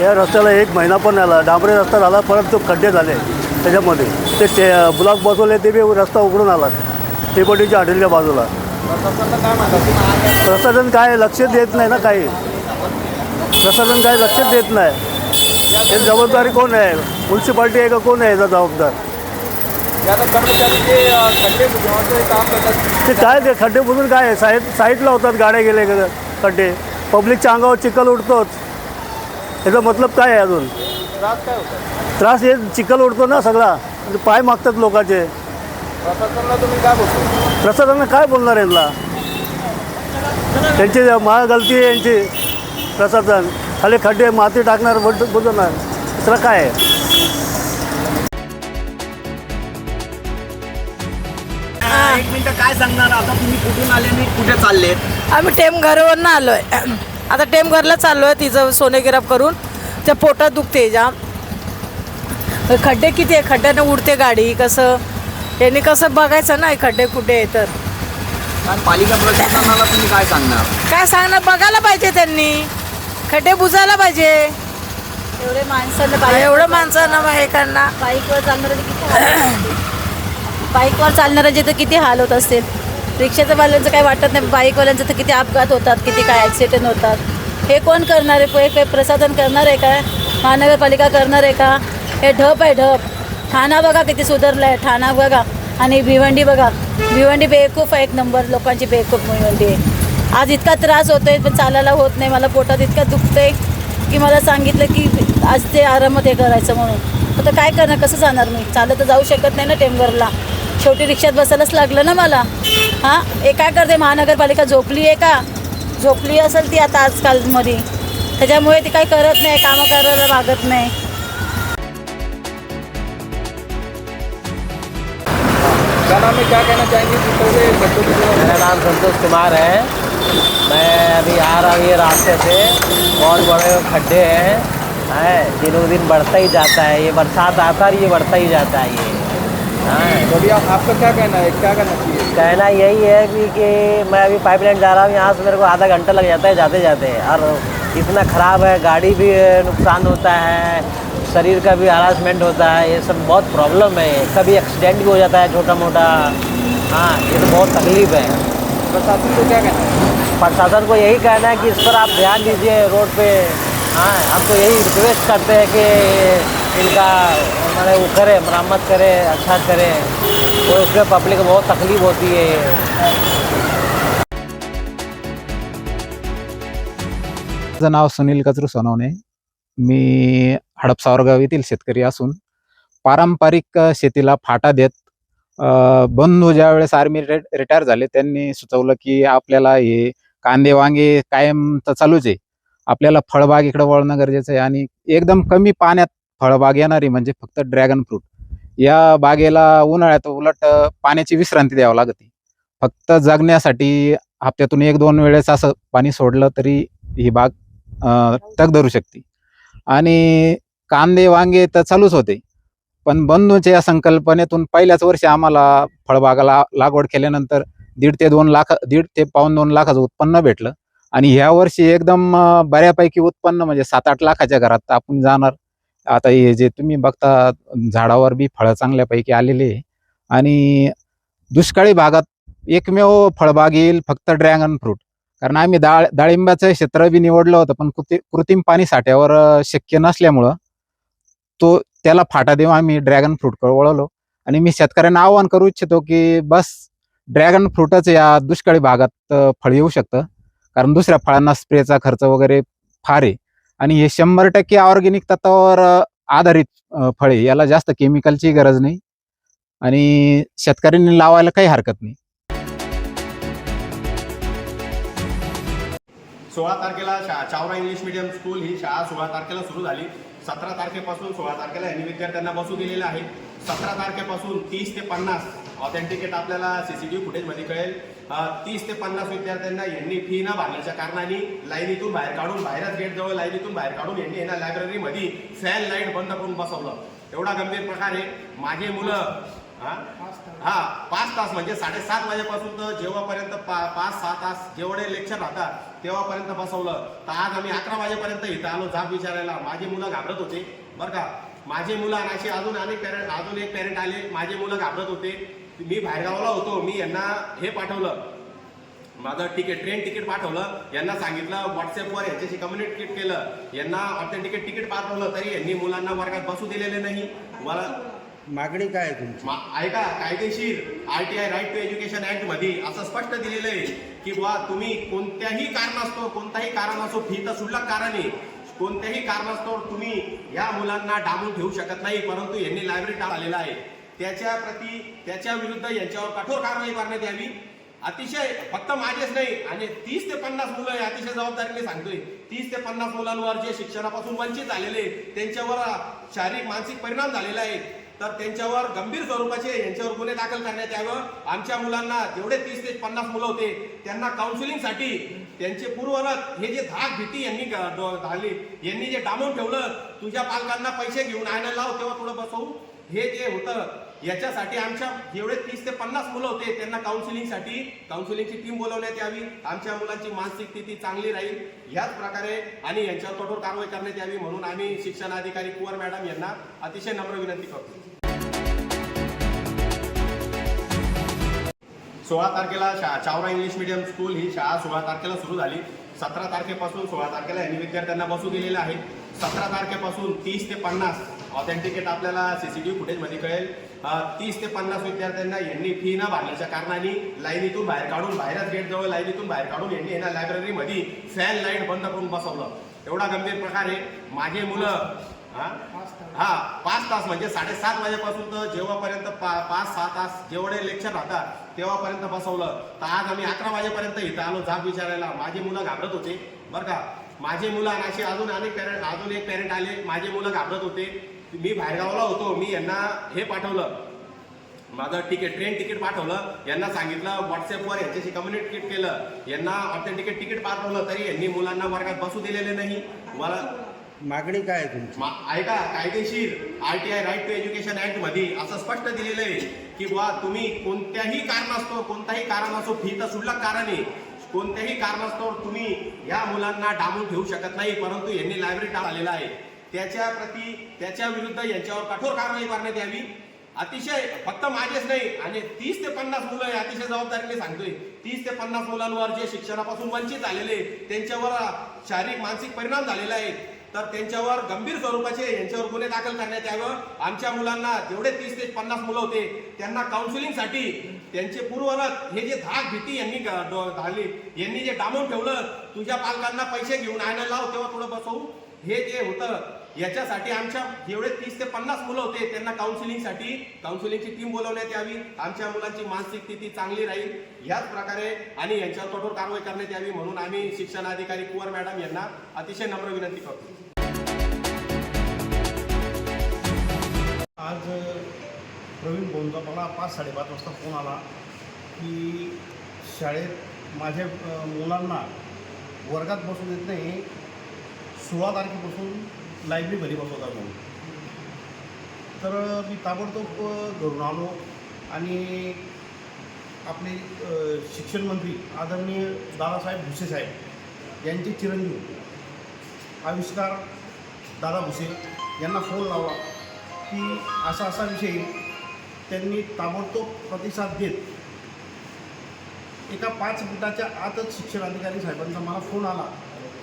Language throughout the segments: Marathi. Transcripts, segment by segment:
या रस्त्याला एक महिना पण आला डांबरे रस्ता झाला परत तो खड्डे झाले त्याच्यामध्ये. ते ते ब्लॉक बसवले ते बी रस्ता उघडून आला. टेपटीच्या हॉटेलच्या बाजूला. काय प्रशासन काय लक्ष देत नाही ना काही. प्रशासन काय लक्ष देत नाही. हे जबाबदारी कोण आहे? म्युन्सिपाल्टी आहे का कोण आहे याचा जबाबदार? ते काय ते खड्डे बुजून काय? आहे साईड साईडला होतात गाड्या गेले खड्डे. पब्लिकच्या अंगावर चिखल उडतोच. याचा मतलब काय आहे अजून? त्रास काय होतात त्रास हे चिखल उडतो ना सगळा. म्हणजे पाय मागतात लोकांचे. प्रशासनाला तुम्ही काय बोलतो? प्रशासनानं काय बोलणार यांना त्यांची मा गलती आहे यांची प्रशासन. खाली खड्डे माती टाकणार बुज बुजवणार दुसरं काय आहे? एक मिनिट काय सांगणार? आता तुम्ही कुठून आले आणि कुठे चालले? आम्ही टेमघरवरनं आलो आहे आता टेमघरला चाललो आहे तिचं सोने गिराप करून. त्या पोटात दुखते जाम. खड्डे किती आहे? खड्ड्यानं उडते गाडी. कसं? यांनी कसं बघायचं ना हे खड्डे कुठे आहे तर. आणि पालिका प्रशासनाला तुम्ही काय सांगणार? काय सांगणार? बघायला पाहिजे त्यांनी. खड्डे बुजायला पाहिजे. एवढे माणसांना एवढं माणसांना हे करणार. बाईकवर चालणाऱ्याचे किती बाईकवर चालणाऱ्याचे तर किती हाल होत असतील? रिक्षाच्यावाल्यांचं काही वाटत नाही बाईकवाल्यांचं तर किती अपघात होतात किती काय ॲक्सिडेंट होतात. हे कोण करणार आहे? हे प्रसाधन करणार आहे काय महानगरपालिका करणार आहे का? हे ढप आहे ढप. ठाणा बघा किती सुधारलं आहे. ठाणा बघा आणि भिवंडी बघा. भिवंडी बेवकूफ आहे एक नंबर लोकांची बेवकूफ भिवंडी आहे. आज इतका त्रास होतोय पण चालायला होत नाही. मला पोटात इतकं दुखतंय की मला सांगितलं की आज ते आरामात हे करायचं म्हणून. आता काय करणार? कसं जाणार मी? चालत तर जाऊ शकत नाही ना टेमवरला शेवटी रिक्षात बसायलाच लागलं ना मला. हाँ हे काय करते महानगरपालिका झोपली आहे का? झोपली असेल ती आता आजकालमध्ये. त्याच्यामुळे ती काही करत नाही कामं करायला मागत नाही. क्या नाम है क्या कहना चाहेंगे मेरा नाम संतोष कुमार है। मैं अभी आ रहा हूँ ये रास्ते से। बहुत बड़े खड्डे हैं। हैं दिनों दिन बढ़ता ही जाता है। ये बरसात आता है ये बढ़ता ही जाता है ये। हाँ। तो अभी आप, आपका क्या कहना है? क्या करना चाहिए? कहना यही है कि, कि मैं अभी पाइपलाइन जा रहा हूँ यहाँ से मेरे को आधा घंटा लग जाता है जाते जाते और इतना ख़राब है गाड़ी भी नुकसान होता है शरीर का भी हरासमेंट होता है ये सब बहुत प्रॉब्लम है। कभी एक्सीडेंट भी हो जाता है छोटा मोटा हाँ ये तो बहुत तकलीफ़ है। प्रशासन को क्या कहना है? प्रशासन को यही कहना है कि इस पर आप ध्यान दीजिए रोड पे। हाँ हम तो यही रिक्वेस्ट करते हैं कि इनका हमारे वो करे मरम्मत करे अच्छा करे। तो इसमें पब्लिक को बहुत तकलीफ होती है। माझं नाव सुनील कचरू सोनवणे. मी हडपसावरगाव येथील शेतकरी असून पारंपरिक शेतीला फाटा देत बंधू ज्या वेळेस आर्मी रिटायर झाले त्यांनी सुचवलं की आपल्याला हे कांदे वांगे कायम तर चालूच आहे. आपल्याला फळबाग इकडं वळणं गरजेचं आहे आणि एकदम कमी पाण्यात फळबाग येणारी म्हणजे फक्त ड्रॅगन फ्रूट या बागेला उन्हाळ्यात उलट पाण्याची विश्रांती द्यावी लागते. फक्त जगण्यासाठी हप्त्यातून एक दोन वेळेस असं पाणी सोडलं तरी ही बाग अ, तग धरू शकते. आणि कांदे वांगे तर चालूच होते. पण बंधूच्या या संकल्पनेतून पहिल्याच वर्षी आम्हाला फळबागाला लागवड केल्यानंतर दीड ते दोन लाख दीड ते पाऊन दोन लाखाचं उत्पन्न भेटलं. आणि ह्या वर्षी एकदम बऱ्यापैकी उत्पन्न म्हणजे सात आठ लाखाच्या घरात आपण जाणार आता हे जे तुम्ही बघता झाडावर बी फळं चांगल्यापैकी आलेले आहे. आणि दुष्काळी भागात एकमेव फळबाग येईल फक्त ड्रॅगन फ्रूट. कारण आम्ही डाळ डाळिंबाचं क्षेत्र बी निवडलं होतं पण कृति कृत्रिम पाणी साठ्यावर शक्य नसल्यामुळं तो त्याला फाटा देऊन आम्ही ड्रॅगन फ्रूटकडे वळवलो. आणि मी शेतकऱ्यांना आवाहन करू इच्छितो की बस ड्रॅगन फ्रूटच या दुष्काळी भागात फळ येऊ शकतं. कारण दुसऱ्या फळांना स्प्रेचा खर्च वगैरे फार आहे. आणि हे शंभर टक्के ऑर्गेनिक तत्वावर आधारित फळे याला जास्त केमिकलची गरज नाही. आणि शेतकऱ्यांनी लावायला काही हरकत नाही. सोळा तारखेला शा चावरा इंग्लिश मिडियम स्कूल ही शाळा सोळा तारखेला सुरू झाली. सतरा तारखेपासून सोळा तारखेला यांनी विद्यार्थ्यांना बसू दिलेलं आहे. सतरा तारखेपासून तीस ते पन्नास ऑथेंटिकेट आपल्याला. सी सी टी व्ही फुटेजमध्ये कळेल. तीस ते पन्नास विद्यार्थ्यांना यांनी फी न भरण्याच्या कारणाने लाईनीतून बाहेर काढून बाहेरच गेटजवळ लाईनीतून बाहेर काढून यांनी यांना लायब्ररीमध्ये फॅन लाइट बंद करून बसवलं. एवढा गंभीर प्रकार आहे. माझे मुलं हा? पाच तास म्हणजे साडेसात वाजेपासून तर जेव्हापर्यंत पा पाच सहा तास जेवढे लेक्चर राहतात तेव्हापर्यंत बसवलं. तर आज आम्ही अकरा वाजेपर्यंत इथं आलो जाब विचारायला. माझी मुलं घाबरत होते. बरं का? माझी मुलं आणि असे अजून अनेक पॅरेंट अजून एक पॅरेंट आले. माझे मुलं घाबरत होते. मी बाहेरगावाला होतो मी यांना हे पाठवलं. माझं तिकीट ट्रेन तिकीट पाठवलं. यांना सांगितलं व्हॉट्सअपवर यांच्याशी कम्युनिकेट केलं. यांना ऑथेंटिकेट तिकीट पाठवलं तरी यांनी मुलांना वर्गात बसू दिलेले नाही. मला मागणी काय आहे तुमची? ऐका कायदेशीर R T I right to education ऍक्टमध्ये असं स्पष्ट दिलेलं आहे की बुवा तुम्ही कोणत्याही कारणास्तव कोणताही कारण असो फी तर शुल्लक कारण आहे कोणत्याही कारणास्तव तुम्ही या मुलांना डांबून ठेवू शकत नाही परंतु यांनी लायब्ररी आलेला आहे. त्याच्या प्रती त्याच्या विरुद्ध यांच्यावर कठोर कारवाई करण्यात यावी. अतिशय फक्त माझेच नाही आणि तीस ते पन्नास मुलं अतिशय जबाबदारीने सांगतोय. तीस ते पन्नास मुलांवर जे शिक्षणापासून वंचित झालेले त्यांच्यावर शारीरिक मानसिक परिणाम झालेला आहे तर त्यांच्यावर गंभीर स्वरूपाचे यांच्यावर गुन्हे दाखल करण्यात यावं. आमच्या मुलांना जेवढे तीस ते पन्नास मुलं होते त्यांना काउन्सिलिंगसाठी त्यांचे पूर्वरत हे जे धाक भीती यांनी झाली यांनी जे डांबून ठेवलं तुझ्या पालकांना पैसे घेऊन आणायला लाव तेव्हा थोडं बसवू. हे जे होतं याच्यासाठी आमच्या जेवढे तीस ते पन्नास मुलं होते त्यांना काउन्सिलिंगसाठी काउन्सिलिंगची टीम बोलवण्यात यावी आमच्या मुलांची मानसिक स्थिती चांगली राहील. याच प्रकारे आणि यांच्यावर कठोर कारवाई करण्यात यावी म्हणून आम्ही शिक्षण अधिकारी कुवर मॅडम यांना अतिशय नम्र विनंती करतो. सोळा तारखेला शा चावरा इंग्लिश मिडियम स्कूल ही शाळा सोळा तारखेला सुरू झाली. सतरा तारखेपासून सोळा तारखेला यांनी विद्यार्थ्यांना बसू दिलेलं आहे. सतरा तारखेपासून तीस ते पन्नास ऑथेंटिकेट आपल्याला सी सी टी व्ही फुटेजमध्ये कळेल. तीस ते पन्नास विद्यार्थ्यांना यांनी फी न भरल्याच्या कारणाने लाईनीतून बाहेर काढून बाहेरच गेट जवळ लाईनीतून बाहेर काढून यांनी यांना लायब्ररीमध्ये फॅन लाइट बंद करून बसवलं. एवढा गंभीर प्रकार माझे मुलं हा? हा पाच तास म्हणजे साडेसात वाजेपासून तर जेव्हापर्यंत पा पाच सहा तास जेवढे लेक्चर राहतात तेव्हापर्यंत बसवलं. तर आज आम्ही अकरा वाजेपर्यंत इथं आलो जाब विचारायला. माझी मुलं घाबरत होते. बरं का? माझे मुलं असे अजून अनेक पॅरेंट अजून एक पॅरेंट आले. माझे मुलं घाबरत होते. मी बाहेरगावाला होतो मी यांना हे पाठवलं. माझं तिकीट ट्रेन तिकीट पाठवलं. यांना सांगितलं व्हॉट्सअपवर यांच्याशी कम्युनिकेट केलं. यांना ऑथेंटिकेट तिकीट पाठवलं तरी यांनी मुलांना वर्गात बसू दिलेले नाही. मला मागणी काय आहे तुमची? ऐका कायदेशीर R T I right to education ऍक्टमध्ये असं स्पष्ट दिलेलं आहे की बुवा तुम्ही कोणत्याही कारणास्तव कोणताही कारण असो फी तर शुल्लक कारण आहे कोणत्याही कारणास्तव तुम्ही या मुलांना डांबून ठेवू शकत नाही परंतु यांनी लायब्ररी आलेला आहे. त्याच्या प्रती त्याच्या विरुद्ध यांच्यावर कठोर कारवाई करण्यात यावी. अतिशय फक्त माझेच नाही आणि तीस ते पन्नास मुलं हे अतिशय जबाबदारीने सांगतोय. तीस ते पन्नास मुलांवर जे शिक्षणापासून वंचित झालेले त्यांच्यावर शारीरिक मानसिक परिणाम झालेला आहे तर त्यांच्यावर गंभीर स्वरूपाचे यांच्यावर गुन्हे दाखल करण्यात यावं. आमच्या मुलांना जेवढे तीस ते पन्नास मुलं होते त्यांना काउन्सिलिंगसाठी त्यांचे पूर्वरत हे जे धाक भीती यांनी ग- यांनी जे डांबून ठेवलं तुझ्या पालकांना पैसे घेऊन आणायला लाव तेव्हा थोडं बसवू. हे जे होतं याच्यासाठी आमच्या जेवढे तीस ते पन्नास मुलं होते. त्यांना काउन्सिलिंगसाठी काउन्सिलिंगची टीम बोलवण्यात यावी आमच्या मुलांची मानसिक स्थिती चांगली राहील. याच प्रकारे आणि यांच्यावर कठोर कारवाई करण्यात यावी म्हणून आम्ही शिक्षण अधिकारी कुवर मॅडम यांना अतिशय नम्र विनंती करतो. आज प्रवीण बोलतो मला पाच साडेपाच वाजता फोन आला की शाळेत माझ्या मुलांना वर्गात बसून देत नाही. सोळा तारखेपासून लायब्ररी घरी बसवतात म्हणून. तर मी ताबडतोब घरून आलो आणि आपले शिक्षण मंत्री आदरणीय दादासाहेब भुसे साहेब यांचे चिरंजीव आविष्कार दादा भुसे यांना फोन लावला की असा असा विषय त्यांनी ताबडतोब प्रतिसाद देत एका पाच मिनिटाच्या आतच शिक्षण अधिकारी साहेबांचा मला फोन आला.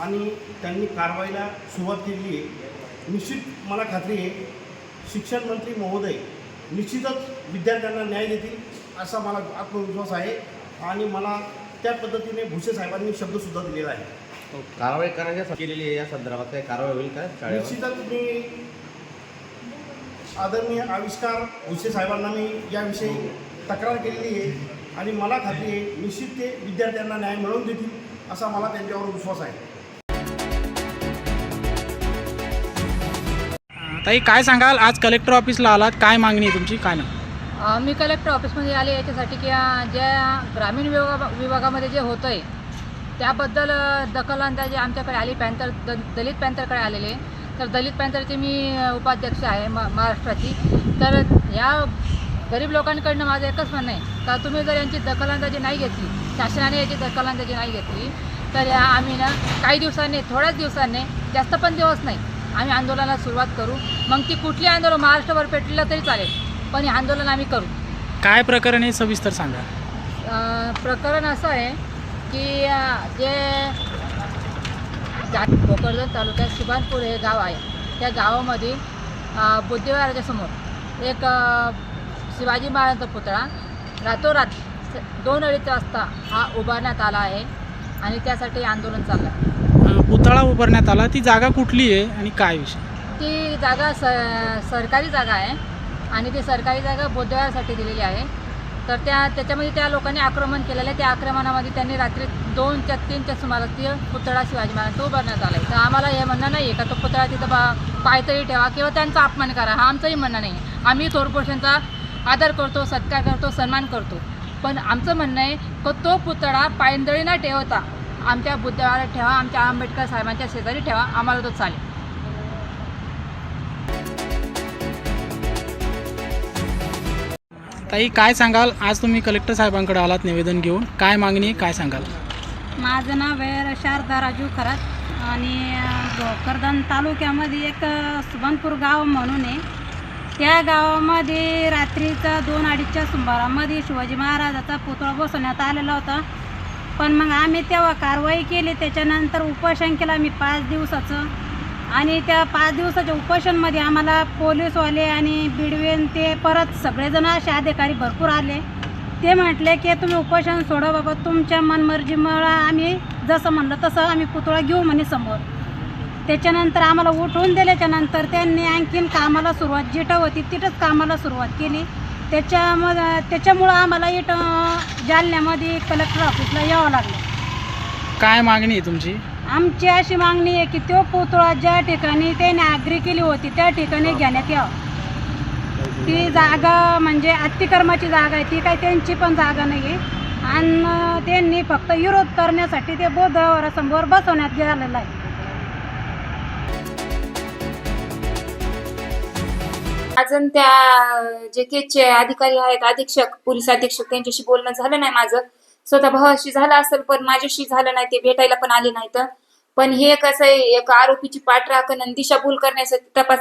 आणि त्यांनी कारवाईला सुरुवात केली आहे. निश्चित मला खात्री आहे शिक्षण मंत्री महोदय निश्चितच विद्यार्थ्यांना न्याय देतील असा मला आत्मविश्वास आहे आणि मला त्या पद्धतीने भुसे साहेबांनी शब्दसुद्धा दिलेला आहे. कारवाई करण्याच्या केलेली आहे या संदर्भात काही कारवाई होईल का निश्चितच मी आदरणीय आविष्कार भुसे साहेबांना मी याविषयी तक्रार केलेली आहे आणि मला खात्री आहे निश्चित ते विद्यार्थ्यांना न्याय मिळवून देतील असा मला त्यांच्यावर विश्वास आहे. ताई काय सांगाल? आज कलेक्टर ऑफिसला आलात. काय मागणी आहे तुमची? काय ना अ, मी कलेक्टर ऑफिसमध्ये आले याच्यासाठी की अ, ज्या ग्रामीण विभागा विभागामध्ये जे होतं आहे त्याबद्दल अ, दखल अंदाजे आमच्याकडे आली. पॅन्थर द दलित पॅन्थरकडे आलेले तर दलित पॅन्थरचे मी अ, उपाध्यक्ष आहे म महाराष्ट्राची. तर या गरीब लोकांकडनं माझं एकच म्हणणं आहे का तुम्ही जर यांची दखलंदाजी नाही घेतली शासनाने याची दखलंदाजी नाही घेतली तर या आम्ही ना काही दिवसांनी थोड्याच दिवसांनी जास्त पण दिवस नाही आम्ही आंदोलनाला सुरुवात करू. मग ती कुठली आंदोलन महाराष्ट्रभर पेटलेलं तरी चालेल. पण हे आंदोलन आम्ही करू. काय प्रकरण आहे? सविस्तर सांगा. अ, प्रकरण असं आहे की अ, जे जा भोकरदन तालुक्यात शिबानपूर हे गाव आहे. त्या गावामध्ये अ, बुद्धिवाराच्या समोर एक अ, शिवाजी महाराजांचा पुतळा रातोरात स- दोन अडीच वाजता हा उभारण्यात आला आहे आणि त्यासाठी आंदोलन चाललं आहे. पुतळा उभारण्यात आला. ती जागा कुठली आहे आणि काय विषय? ती जागा स सरकारी जागा आहे आणि ती सरकारी जागा बोधव्यासाठी दिलेली आहे. तर त्या त्याच्यामध्ये त्या लोकांनी आक्रमण केलेलं आहे. त्या आक्रमणामध्ये त्यांनी रात्री दोनच्या तीनच्या सुमारास ती पुतळा शिवाजी महाराजांचा उभारण्यात आला आहे तर आम्हाला हे म्हणणं नाही आहे का तो पुतळा तिथं बा पायतळी ठेवा किंवा त्यांचा अपमान करा. हा आमचंही म्हणणं नाही आहे. आम्ही थोरपोषांचा आदर करतो सत्कार करतो सन्मान करतो. पण आमचं म्हणणं आहे की तो पुतळा पायंदळी न ठेवता आमच्या बुद्धवाड्यात ठेवा आमच्या आंबेडकर साहेबांच्या शेजारी ठेवा आम्हाला तो चालेल. ताई काय सांगाल? आज तुम्ही कलेक्टर साहेबांकडे आलात निवेदन घेऊन. काय मागणी काय सांगाल? माझं नाव आहे शारदा राजू खरात आणि भोकरदन तालुक्यामध्ये एक सुभानपूर गाव म्हणून आहे. त्या गावामध्ये रात्रीचा दोन अडीचच्या सुमारामध्ये शिवाजी महाराजाचा पुतळा बसवण्यात आलेला होता. पण मग आम्ही तेव्हा कारवाई केली त्याच्यानंतर उपोषण केलं आम्ही पाच दिवसाचं. आणि त्या पाच दिवसाच्या उपोषणमध्ये आम्हाला पोलीसवाले आणि बिडवेन ते परत सगळेजण असे अधिकारी भरपूर आले. ते म्हटले की तुम्ही उपोषण सोडा बाबा तुमच्या मनमर्जीमुळं आम्ही जसं म्हणलं तसं आम्ही पुतळा घेऊ म्हणे समोर. त्याच्यानंतर आम्हाला उठवून दिल्याच्यानंतर त्यांनी आणखीन कामाला सुरुवात जिथं होती तिथंच कामाला सुरुवात केली. त्याच्यामध्ये त्याच्यामुळं आम्हाला इथं जालन्यामध्ये कलेक्टर ऑफिसला यावं लागलं. काय मागणी आहे तुमची? आमची अशी मागणी आहे की तो पुतळा ज्या ठिकाणी त्याने आग्री केली होती त्या ठिकाणी घेण्यात यावं. ती जागा म्हणजे अतिक्रमाची जागा आहे ती काही त्यांची पण जागा नाही आहे आणि त्यांनी फक्त विरोध करण्यासाठी ते बौद्धावरासमोर बसवण्यात गेलेलं आहे. अजून त्या जे केचे अधिकारी आहेत अधीक्षक पोलीस अधीक्षक त्यांच्याशी बोलणं झालं नाही माझं. स्वतः भावाशी झालं असेल पण माझ्याशी झालं नाही ते भेटायला पण आले नाहीत. पण हे कसं आहे एक आरोपीची पाठराखण आणि दिशाभूल करण्यासाठी तपास